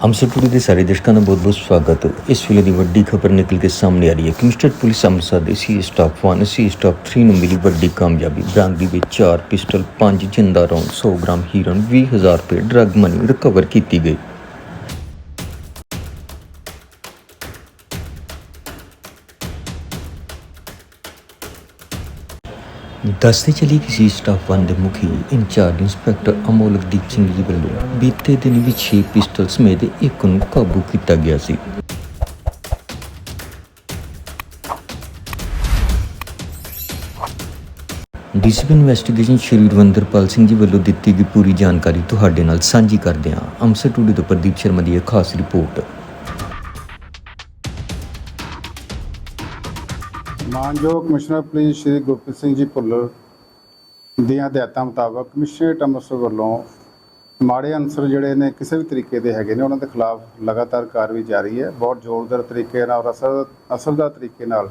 ਅੰਮ੍ਰਿਤਸਰ ਦੇ ਸਾਰੇ ਦਰਸ਼ਕਾਂ ਦਾ ਬਹੁਤ-ਬਹੁਤ ਸਵਾਗਤ ਹੈ ਇਸ ਵੇਲੇ ਦੀ ਵੱਡੀ ਖਬਰ ਨਿਕਲ ਕੇ ਸਾਹਮਣੇ ਆ ਰਹੀ ਹੈ ਕਮਿਸ਼ਨਰ ਪੁਲਿਸ ਅੰਮ੍ਰਿਤਸਰ ਦੇ ਸੀ ਸਟਾਫ 1 ਸੀ ਸਟਾਫ 3 ਨੂੰ ਮਿਲੀ ਵੱਡੀ ਕਾਮਯਾਬੀ ਬਰਾਮਦਗੀ ਵਿੱਚ 4 ਪਿਸਟਲ 5 ਜਿੰਦਾ ਰੌਂਦ 100 ਗ੍ਰਾਮ ਹੀਰੋਇਨ 20000 ਰੁਪਏ ਡਰੱਗ ਮਨੀ ਰਿਕਵਰ ਕੀਤੀ ਗਈ ਦੱਸਦੇ ਚਲੀ ਕਿ ਸੀ ਸਟਾਫ 1 ਦੇ ਮੁਖੀ ਇੰਚਾਰਜ ਇੰਸਪੈਕਟਰ ਅਮੋਲਕਦੀਪ ਸਿੰਘ ਜੀ ਵੱਲੋਂ ਬੀਤੇ ਦਿਨ ਵਿੱਚ 6 ਪਿਸਟਲ ਸਮੇਤ ਇੱਕ ਨੂੰ ਕਾਬੂ ਕੀਤਾ ਗਿਆ ਸੀ। ਡੀਸੀਪੀ ਇਨਵੈਸਟੀਗੇਸ਼ਨ ਸ਼੍ਰੀ ਰਵਿੰਦਰਪਾਲ ਸਿੰਘ ਜੀ ਵੱਲੋਂ ਦਿੱਤੀ ਗਈ ਪੂਰੀ ਜਾਣਕਾਰੀ ਤੁਹਾਡੇ ਨਾਲ ਸਾਂਝੀ ਕਰਦੇ ਹਾਂ ਅੰਮ੍ਰਿਤਸਰ ਟੂਡੇ ਤੋਂ ਪ੍ਰਦੀਪ ਸ਼ਰਮਾ ਦੀ ਇਹ ਖਾਸ ਰਿਪੋਰਟ। ਮਾਨਯੋਗ ਕਮਿਸ਼ਨਰ ਪੁਲਿਸ ਸ਼੍ਰੀ ਗੁਰਪ੍ਰੀਤ ਸਿੰਘ ਜੀ ਭੁੱਲਰ ਦੀਆਂ ਹਦਾਇਤਾਂ ਮੁਤਾਬਕ ਕਮਿਸ਼ਨਰੇਟ ਅੰਮ੍ਰਿਤਸਰ ਵੱਲੋਂ ਮਾੜੇ ਅਨਸਰ ਜਿਹੜੇ ਨੇ ਕਿਸੇ ਵੀ ਤਰੀਕੇ ਦੇ ਹੈਗੇ ਨੇ, ਉਹਨਾਂ ਦੇ ਖਿਲਾਫ ਲਗਾਤਾਰ ਕਾਰਵਾਈ ਜਾਰੀ ਹੈ। ਬਹੁਤ ਜ਼ੋਰਦਾਰ ਤਰੀਕੇ ਨਾਲ ਔਰ ਅਸਰ ਅਸਰਦਾਰ ਤਰੀਕੇ ਨਾਲ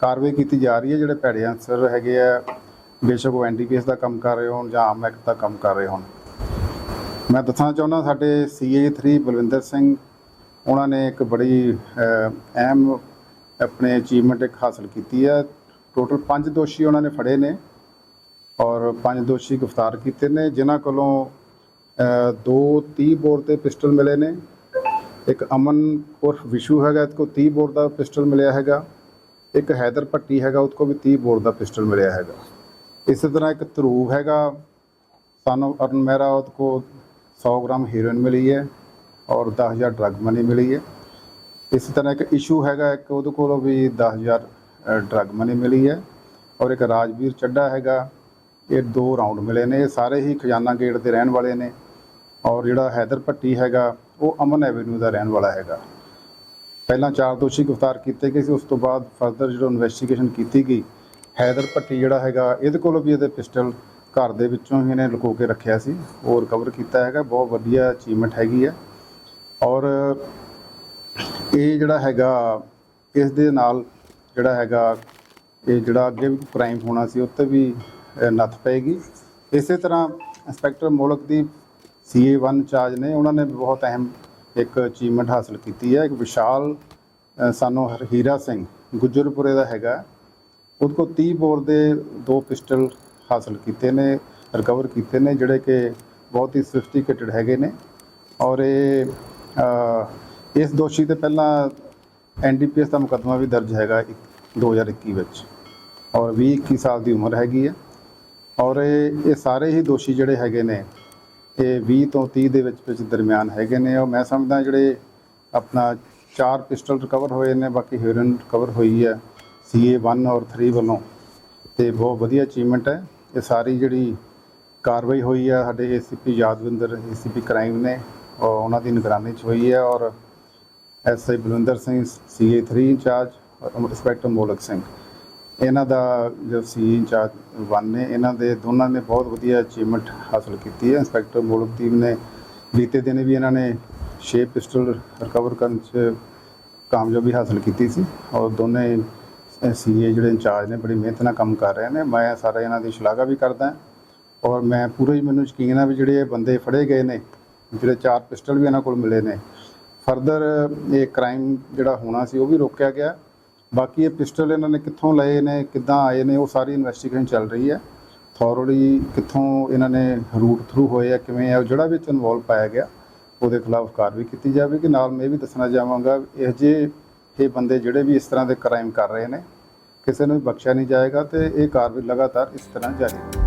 ਕਾਰਵਾਈ ਕੀਤੀ ਜਾ ਰਹੀ ਹੈ। ਜਿਹੜੇ ਭੈੜੇ ਅਨਸਰ ਹੈਗੇ ਆ, ਬੇਸ਼ੱਕ ਉਹ ਐਨਡੀਪੀਐਸ ਦਾ ਕੰਮ ਕਰ ਰਹੇ ਹੋਣ ਜਾਂ ਆਮ ਐਕਟ ਦਾ ਕੰਮ ਕਰ ਰਹੇ ਹੋਣ। ਮੈਂ ਦੱਸਣਾ ਚਾਹੁੰਦਾ, ਸਾਡੇ ਸੀਏ 3 ਬਲਵਿੰਦਰ ਸਿੰਘ, ਉਹਨਾਂ ਨੇ ਇੱਕ ਬੜੀ ਅਹਿਮ ਆਪਣੇ ਅਚੀਵਮੈਂਟ ਇੱਕ ਹਾਸਲ ਕੀਤੀ ਹੈ। ਟੋਟਲ 5 ਦੋਸ਼ੀ ਉਹਨਾਂ ਨੇ ਫੜੇ ਨੇ ਔਰ 5 ਦੋਸ਼ੀ ਗ੍ਰਿਫਤਾਰ ਕੀਤੇ ਨੇ ਜਿਨ੍ਹਾਂ ਕੋਲੋਂ ਅਹ, ਦੋ 30 ਬੋਰ ਤੇ ਪਿਸਟਲ ਮਿਲੇ ਨੇ। ਇੱਕ ਅਮਨ ਉਰਫ ਵਿਸ਼ੂ ਹੈਗਾ ਇਹਦੇ ਕੋਲ 30 ਬੋਰ ਦਾ ਪਿਸਟਲ ਮਿਲਿਆ ਹੈਗਾ। ਇੱਕ ਹੈਦਰ ਪੱਟੀ ਹੈਗਾ ਉਹਦੇ ਕੋਲ ਵੀ 30 ਬੋਰ ਦਾ ਪਿਸਟਲ ਮਿਲਿਆ ਹੈਗਾ। ਇਸੇ ਤਰ੍ਹਾਂ ਇੱਕ ਧਰੂਵ ਹੈਗਾ ਸਾਨੂੰ ਅਰਨ ਮਹਿਰਾ ਉਹਦੇ ਕੋਲ 100 ਗ੍ਰਾਮ ਹੀਰੋਇਨ ਮਿਲੀ ਹੈ ਔਰ 10000 ਡਰੱਗ ਮਨੀ ਮਿਲੀ ਹੈ। ਇਸੇ ਤਰ੍ਹਾਂ ਇੱਕ ਇਸ਼ੂ ਹੈਗਾ, ਇੱਕ ਉਹਦੇ ਕੋਲੋਂ ਵੀ 10000 ਡਰੱਗ ਮਨੀ ਮਿਲੀ ਹੈ ਔਰ ਇੱਕ ਰਾਜਵੀਰ ਚੱਡਾ ਹੈਗਾ, ਇਹ ਦੋ ਰਾਉਂਡ ਮਿਲੇ ਨੇ, ਇਹ ਸਾਰੇ ਹੀ ਖਜ਼ਾਨਾ ਗੇਟ ਦੇ ਰਹਿਣ ਵਾਲੇ ਨੇ ਔਰ ਜਿਹੜਾ ਹੈਦਰ ਪੱਟੀ ਹੈਗਾ, ਉਹ ਅਮਨ ਐਵੇਨਿਊ ਦਾ ਰਹਿਣ ਵਾਲਾ ਹੈਗਾ। ਪਹਿਲਾਂ ਚਾਰ ਦੋਸ਼ੀ ਗ੍ਰਿਫਤਾਰ ਕੀਤੇ ਗਏ ਸੀ, ਉਸ ਤੋਂ ਬਾਅਦ ਫਰਦਰ ਜਿਹੜਾ ਇਨਵੈਸਟੀਗੇਸ਼ਨ ਕੀਤੀ ਗਈ, ਹੈਦਰ ਪੱਟੀ ਜਿਹੜਾ ਹੈਗਾ, ਇਹਦੇ ਕੋਲੋਂ ਵੀ ਇਹਦੇ ਪਿਸਟਲ ਘਰ ਦੇ ਵਿੱਚੋਂ ਹੀ ਇਹਨੇ ਲੁਕੋ ਕੇ ਰੱਖਿਆ ਸੀ, ਉਹ ਰਿਕਵਰ ਕੀਤਾ ਹੈਗਾ, ਬਹੁਤ ਵਧੀਆ ਅਚੀਵਮੈਂਟ ਹੈਗੀ ਹੈ ਔਰ ਇਹ ਜਿਹੜਾ ਹੈਗਾ, ਇਸ ਦੇ ਨਾਲ ਜਿਹੜਾ ਹੈਗਾ, ਇਹ ਜਿਹੜਾ ਅੱਗੇ ਵੀ ਕ੍ਰਾਈਮ ਹੋਣਾ ਸੀ ਉੱਤੇ ਵੀ ਨੱਥ ਪਏਗੀ। ਇਸੇ ਤਰ੍ਹਾਂ ਇੰਸਪੈਕਟਰ ਮੋਲਕ ਦੀ ਸੀਏ 1 ਚਾਰਜ ਨੇ, ਉਹਨਾਂ ਨੇ ਵੀ ਬਹੁਤ ਅਹਿਮ ਇੱਕ ਅਚੀਵਮੈਂਟ ਹਾਸਲ ਕੀਤੀ ਹੈ। ਇੱਕ ਵਿਸ਼ਾਲ ਸਾਨੂੰ ਹਰ- ਹੀਰਾ ਸਿੰਘ ਗੁੱਜਰਪੁਰੇ ਦਾ ਹੈਗਾ। ਉਹਦੇ ਕੋਲ 30 ਬੋਰ ਦੇ ਦੋ ਪਿਸਟਲ ਹਾਸਲ ਕੀਤੇ ਨੇ ਰਿਕਵਰ ਕੀਤੇ ਨੇ, ਜਿਹੜੇ ਕਿ ਬਹੁਤ ਹੀ ਸਫਿਸਟੀਕੇਟਡ ਹੈਗੇ ਨੇ। ਔਰ ਇਹ ਇਸ ਦੋਸ਼ੀ ਤੇ ਪਹਿਲਾਂ ਐਨਡੀਪੀਐਸ ਦਾ ਮੁਕੱਦਮਾ ਵੀ ਦਰਜ ਹੈਗਾ ਇੱਕ- 2021 ਵਿੱਚ। ਔਰ 20 21 ਸਾਲ ਦੀ ਉਮਰ ਹੈਗੀ ਹੈ। ਔਰ ਇਹ ਇਹ ਸਾਰੇ ਹੀ ਦੋਸ਼ੀ ਜਿਹੜੇ ਹੈਗੇ ਨੇ, ਇਹ 20 ਤੋਂ 30 ਦੇ ਵਿੱਚ ਵਿੱਚ ਦਰਮਿਆਨ ਹੈਗੇ ਨੇ। ਔਰ ਮੈਂ ਸਮਝਦਾ ਜਿਹੜੇ ਆਪਣਾ ਚਾਰ ਪਿਸਟਲ ਰਿਕਵਰ ਹੋਏ ਨੇ, ਬਾਕੀ ਹੀਰੋਇਨ ਰਿਕਵਰ ਹੋਈ ਹੈ ਸੀਏ 1 ਔਰ 3 ਵੱਲੋਂ। ਤੇ ਬਹੁਤ ਵਧੀਆ ਅਚੀਵਮੈਂਟ ਹੈ। ਇਹ ਸਾਰੀ ਜਿਹੜੀ ਕਾਰਵਾਈ ਹੋਈ ਹੈ, ਸਾਡੇ ਏਸੀਪੀ ਯਾਦਵਿੰਦਰ ਏਸੀਪੀ ਕ੍ਰਾਈਮ ਨੇ ਔਰ ਉਹਨਾਂ ਦੀ ਨਿਗਰਾਨੀ 'ਚ ਹੋਈ ਹੈ। ਔਰ SI Balwinder Singh CA 3 incharge ਔਰ ਇੰਸਪੈਕਟਰ ਮੋਲਕ ਸਿੰਘ। ਇਹਨਾਂ ਦਾ ਜੋ ਸੀ ਇੰਚਾਰਜ ਵਨ ਨੇ, ਇਹਨਾਂ ਦੇ ਦੋਨਾਂ ਨੇ ਬਹੁਤ ਵਧੀਆ ਅਚੀਵਮੈਂਟ ਹਾਸਲ ਕੀਤੀ ਹੈ। ਇੰਸਪੈਕਟਰ ਮੋਲਕਦੀਪ ਨੇ, ਬੀਤੇ ਦਿਨ ਵੀ ਇਹਨਾਂ ਨੇ 6 ਪਿਸਟਲ ਰਿਕਵਰ ਕਰਨ 'ਚ ਕਾਮਯਾਬੀ ਹਾਸਲ ਕੀਤੀ ਸੀ ਔਰ ਦੋਨੇ ਸੀਏ ਜਿਹੜੇ ਇੰਚਾਰਜ ਨੇ ਬੜੀ ਮਿਹਨਤ ਨਾਲ ਕੰਮ ਕਰ ਰਹੇ ਨੇ। ਮੈਂ ਸਾਰਾ ਇਹਨਾਂ ਦੀ ਸ਼ਲਾਘਾ ਵੀ ਕਰਦਾ ਔਰ ਮੈਂ ਪੂਰਾ ਹੀ ਮੈਨੂੰ ਯਕੀਨ ਹੈ ਵੀ ਜਿਹੜੇ ਬੰਦੇ ਫੜੇ ਗਏ ਨੇ, ਜਿਹੜੇ ਚਾਰ ਪਿਸਟਲ ਵੀ ਇਹਨਾਂ ਕੋਲ ਮਿਲੇ ਨੇ ਫਰਦਰ ਇਹ ਕ੍ਰਾਈਮ ਜਿਹੜਾ ਹੋਣਾ ਸੀ, ਉਹ ਵੀ ਰੋਕਿਆ ਗਿਆ। ਬਾਕੀ ਇਹ ਪਿਸਟਲ ਇਹਨਾਂ ਨੇ ਕਿੱਥੋਂ ਲਏ ਨੇ, ਕਿੱਦਾਂ ਆਏ ਨੇ, ਉਹ ਸਾਰੀ ਇਨਵੈਸਟੀਗੇਸ਼ਨ ਚੱਲ ਰਹੀ ਹੈ। ਥੋਰਲੀ ਕਿੱਥੋਂ ਇਹਨਾਂ ਨੇ ਰੂਟ ਥਰੂ ਹੋਏ ਆ, ਕਿਵੇਂ ਆ ਜਿਹੜਾ ਵਿੱਚ ਇਨਵੋਲਵ ਪਾਇਆ ਗਿਆ, ਉਹਦੇ ਖਿਲਾਫ ਕਾਰਵਾਈ ਕੀਤੀ ਜਾਵੇਗੀ। ਨਾਲ ਮੈਂ ਇਹ ਵੀ ਦੱਸਣਾ ਚਾਹਾਂਗਾ, ਇਹ ਜੇ ਇਹ ਬੰਦੇ ਜਿਹੜੇ ਵੀ ਇਸ ਤਰ੍ਹਾਂ ਦੇ ਕ੍ਰਾਈਮ ਕਰ ਰਹੇ ਨੇ, ਕਿਸੇ ਨੂੰ ਵੀ ਬਖਸ਼ਿਆ ਨਹੀਂ ਜਾਏਗਾ ਤੇ ਇਹ ਕਾਰਵਾਈ ਲਗਾਤਾਰ ਇਸ ਤਰ੍ਹਾਂ ਜਾਰੀ ਰਹੇਗੀ